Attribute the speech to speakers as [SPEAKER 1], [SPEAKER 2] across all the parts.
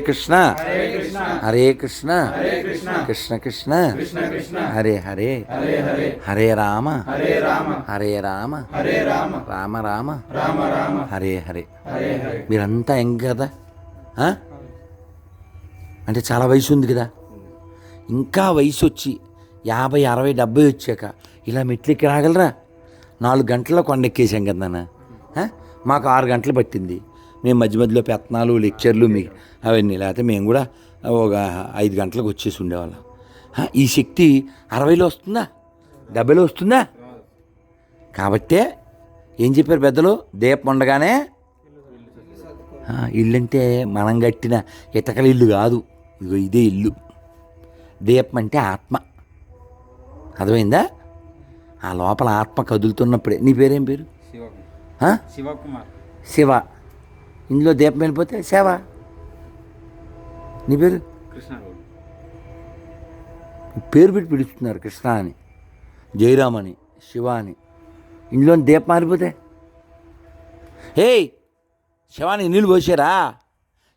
[SPEAKER 1] కృష్ణ హరే కృష్ణ కృష్ణ కృష్ణ హరే హరే హరే రామ హరే రామ రామ రామ హరే హరే మీరంతా ఎంగ్ కదా? అంటే చాలా వయసు ఉంది కదా? ఇంకా వయసు వచ్చి యాభై అరవై డెబ్బై వచ్చాక ఇలా మెట్లెక్కి రాగలరా? నాలుగు గంటల్లో కొండెక్కేసాం కదా మాకు ఆరు గంటలు పట్టింది. మేము మధ్య మధ్యలో పెత్తనాలు లెక్చర్లు మీ అవన్నీ. లేకపోతే మేము కూడా ఒక ఐదు గంటలకు వచ్చేసి ఉండేవాళ్ళం. ఈ శక్తి అరవైలో వస్తుందా? డెబ్బైలో వస్తుందా? కాబట్టే ఏం చెప్పారు పెద్దలు? దీపం ఉండగానే ఆ, ఇల్లంటే మనం కట్టిన ఇటకల ఇల్లు కాదు. ఇగో ఇదే ఇల్లు. దీపం అంటే ఆత్మ. అర్థమైందా? ఆ లోపల ఆత్మ కదులుతున్నప్పుడే. నీ పేరేం పేరు?
[SPEAKER 2] శివకుమార్.
[SPEAKER 1] శివ. ఇందులో దీపం వెళ్ళిపోతే సేవ. నీ పేరు?
[SPEAKER 2] కృష్ణారావు
[SPEAKER 1] పేరు పెట్టి పిలుస్తున్నారు కృష్ణ అని జయరామ్ అని శివ అని. ఇందులో దీపం మారిపోతే? హేయ్ శవానికి నీళ్ళు పోసారా?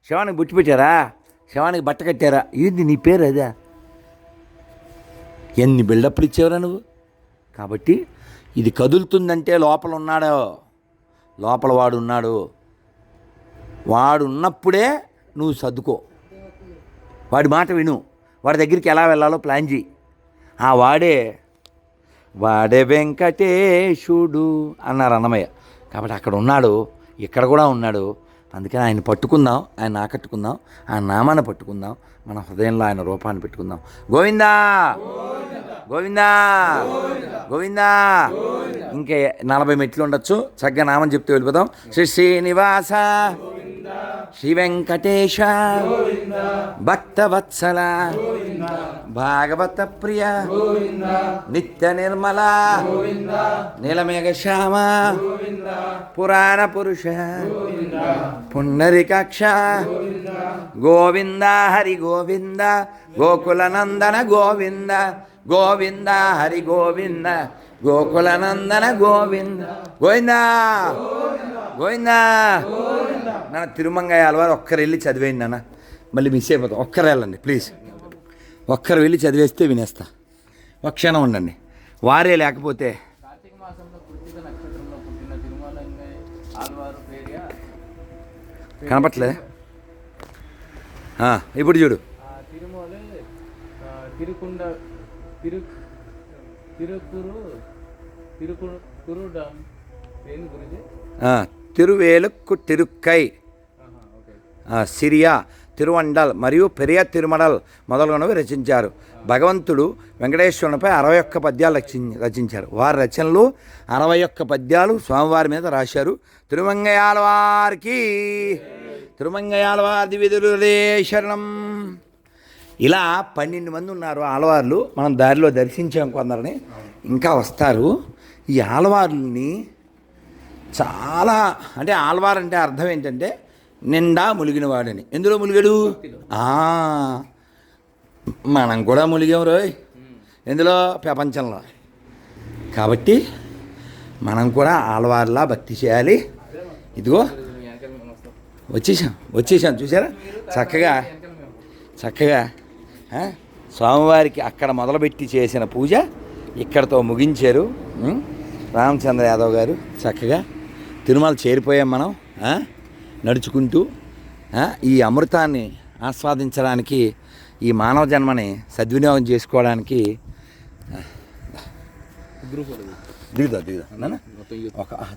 [SPEAKER 1] శవానికి బుట్టి పెట్టారా? శవానికి బట్ట కట్టారా? ఏంది నీ పేరు అదే? ఎన్ని బిల్డప్లు ఇచ్చేవరా నువ్వు? కాబట్టి ఇది కదులుతుందంటే లోపల ఉన్నాడో లోపల వాడు ఉన్నాడు వాడు ఉన్నప్పుడే నువ్వు సర్దుకో. వాడి మాట విను. వాడి దగ్గరికి ఎలా వెళ్ళాలో ప్లాన్ చేయి ఆ వాడే వాడే వెంకటేశుడు అన్నారు అన్నమయ్య. కాబట్టి అక్కడ ఉన్నాడు ఇక్కడ కూడా ఉన్నాడు. అందుకని ఆయన పట్టుకుందాం ఆయన ఆకట్టుకుందాం ఆయన నామాన్ని పట్టుకుందాం మన హృదయంలో ఆయన రూపాన్ని పెట్టుకుందాం. గోవిందా! గోవిందా! గోవిందా! ఇంకే నలభై మెట్లు ఉండొచ్చు. చక్కగా నామని చెప్తే వెళ్ళిపోదాం. శ్రీ శ్రీనివాస శ్రీ వెంకటేశ భక్తవత్సల భాగవత ప్రియ నిత్య నిర్మల నీలమేఘ శ్యామ పురాణ పురుష పుండరికాక్ష గోవింద హరి గోవింద గోకుల నందన గోవింద గోవింద హరి గోవింద గోకుల నందన గోవింద గోవిందా గోవిందా నాన్న తిరుమంగయ్య అలవారు ఒక్కరు వెళ్ళి చదివేయండి నాన్న. మళ్ళీ మిస్ అయిపోతాం. ఒక్కరు వెళ్ళండి ప్లీజ్ ఒక్కరు వెళ్ళి చదివేస్తే వినేస్తా. ఒక క్షణం ఉండండి. వారే లేకపోతే కనపట్లే ఇప్పుడు చూడు.
[SPEAKER 2] తిరుకుండ తిరు తిరుకురు
[SPEAKER 1] తిరువేలుక్కు తిరుక్కై. సిరియా తిరువండల్ మరియు పెరియ తిరుమడల్ మొదలగునవి రచించారు. భగవంతుడు వెంకటేశ్వరునిపై అరవై ఒక్క పద్యాలు రచి రచించారు. వారి రచనలు అరవై ఒక్క పద్యాలు స్వామివారి మీద రాశారు. తిరుమంగయాలవారికి తిరుమంగయాలవారి విధులే శరణం. ఇలా పన్నెండు మంది ఉన్నారు. ఆలవార్లు మనం దారిలో దర్శించాం కొందరిని. ఇంకా వస్తారు. ఈ ఆలవార్లని చాలా అంటే ఆల్వార్ అంటే అర్థం ఏంటంటే నిండా ములిగినవాడని. ఎందులో ములిగాడు? మనం కూడా ములిగాం రోయ్. ఎందులో? ప్రపంచంలో. కాబట్టి మనం కూడా ఆలవార్లా భక్తి చేయాలి. ఇదిగో. వచ్చేసాం వచ్చేసాం చూసారా? చక్కగా చక్కగా స్వామివారికి అక్కడ మొదలుపెట్టి చేసిన పూజ ఇక్కడతో ముగించారు. రామచంద్ర యాదవ్ గారు చక్కగా. తిరుమల చేరిపోయాం మనం నడుచుకుంటూ ఈ అమృతాన్ని ఆస్వాదించడానికి ఈ మానవ జన్మని సద్వినియోగం చేసుకోవడానికి దిగుదా దిగుదా ఒక ఆ,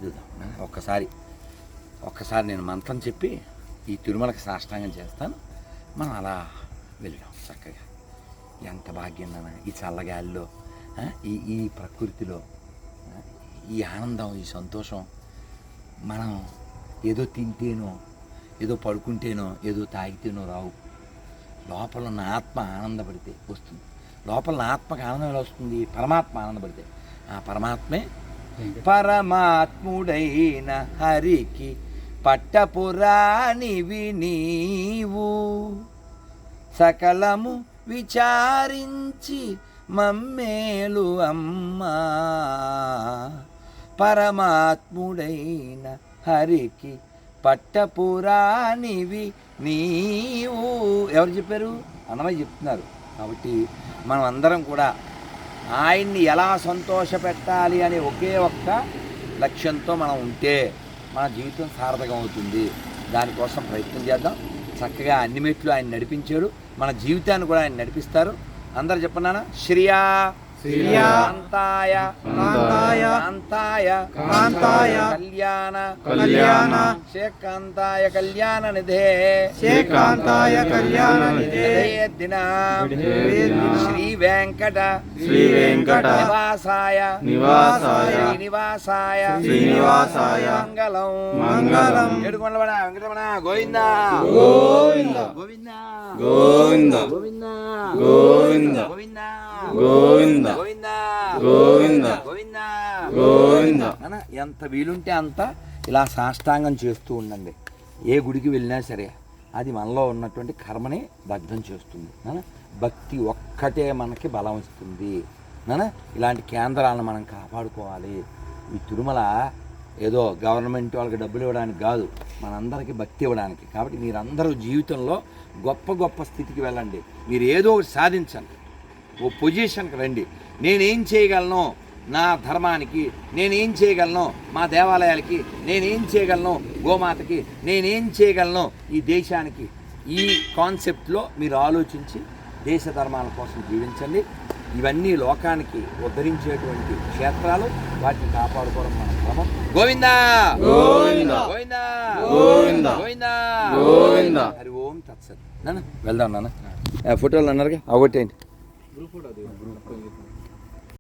[SPEAKER 1] ఒక్కసారి ఒక్కసారి నేను మంత్రం చెప్పి ఈ తిరుమలకి సాష్టాంగం చేస్తాను. మనం అలా వెళ్ళాం చక్కగా. ఎంత భాగ్యం నాన్న ఈ చల్లగాలిలో ఈ ఈ ప్రకృతిలో ఈ ఆనందం ఈ సంతోషం మనం ఏదో తింటేనో ఏదో పడుకుంటేనో ఏదో తాగితేనో రావు. లోపల ఉన్న ఆత్మ ఆనందపడితే వస్తుంది. లోపల ఆత్మకి ఆనందం ఎలా వస్తుంది? పరమాత్మ ఆనందపడితే. ఆ పరమాత్మే పరమాత్ముడైన హరికి పట్టపురాణివి నీవు సకలము విచారించి మమ్మేలు అమ్మా. పరమాత్ముడైన హరికి పట్టపురాణివి నీవు. ఎవరు చెప్పారు? అన్నమయ్య చెప్తున్నారు. కాబట్టి మనం అందరం కూడా ఆయన్ని ఎలా సంతోషపెట్టాలి అనే ఒకే ఒక్క లక్ష్యంతో మనం ఉంటే మన జీవితం సార్థకం అవుతుంది. దానికోసం ప్రయత్నం చేద్దాం. చక్కగా అన్ని మెట్లు ఆయన నడిపించాడు. మన జీవితాన్ని కూడా ఆయన నడిపిస్తారు. అందరు చెప్పన్నానా శ్రియా
[SPEAKER 3] శ్రియా
[SPEAKER 1] కాంతాయ
[SPEAKER 3] కాంతాయ
[SPEAKER 1] కాంతాయ
[SPEAKER 3] కాంతాయ
[SPEAKER 1] కళ్యాణ
[SPEAKER 3] కళ్యాణ
[SPEAKER 1] శేకాంతాయ కళ్యాణ నిధే
[SPEAKER 3] శేకాంతాయ కళ్యాణ నిధే
[SPEAKER 1] దిన శ్రీ వెంకట
[SPEAKER 3] శ్రీ వెంకట
[SPEAKER 1] నివాసాయ
[SPEAKER 3] నివాసాయ
[SPEAKER 1] శ్రీనివాసాయ
[SPEAKER 3] శ్రీనివాసాయ
[SPEAKER 1] మంగళం
[SPEAKER 3] మంగళం
[SPEAKER 1] ఏడుకొండలవాడ వెంకటరమణ గోవిందా
[SPEAKER 3] గోవింద
[SPEAKER 1] గోవిందా
[SPEAKER 3] గోవింద
[SPEAKER 1] గోవిందా
[SPEAKER 3] గోవింద
[SPEAKER 1] గోవిందా
[SPEAKER 3] గోవింద.
[SPEAKER 1] గోవిందా.
[SPEAKER 3] గోవింద.
[SPEAKER 1] ఎంత వీలుంటే అంత ఇలా సాష్టాంగం చేస్తూ ఉండండి. ఏ గుడికి వెళ్ళినా సరే అది మనలో ఉన్నటువంటి కర్మని దగ్ధం చేస్తుంది. భక్తి ఒక్కటే మనకి బలం ఇస్తుంది. ఇలాంటి కేంద్రాలను మనం కాపాడుకోవాలి. ఈ తిరుమల ఏదో గవర్నమెంట్ వాళ్ళకి డబ్బులు ఇవ్వడానికి కాదు మనందరికీ భక్తి ఇవ్వడానికి. కాబట్టి మీరందరూ జీవితంలో గొప్ప గొప్ప స్థితికి వెళ్ళండి. మీరు ఏదో ఒకటి సాధించండి. ఓ పొజిషన్కి రండి. నేనేం చేయగలను? నా ధర్మానికి నేనేం చేయగలను? మా దేవాలయాలకి నేనేం చేయగలను? గోమాతకి నేనేం చేయగలను? ఈ దేశానికి ఈ కాన్సెప్ట్లో మీరు ఆలోచించి దేశ ధర్మాల కోసం జీవించండి. ఇవన్నీ లోకానికి ఉద్ధరించేటువంటి క్షేత్రాలు. వాటిని కాపాడుకోవడం మన క్రమం. గోవిందా!
[SPEAKER 3] గోవిందా.
[SPEAKER 1] గోవిందా!
[SPEAKER 3] గోవిందా.
[SPEAKER 1] గోవిందా!
[SPEAKER 3] గోవిందా.
[SPEAKER 1] హరి ఓం తత్సత్. నాన్న వెళ్దాం నాన్న. ఫోటోలు అన్నారుగా అవగొట్టేయండి.
[SPEAKER 2] grupo radio.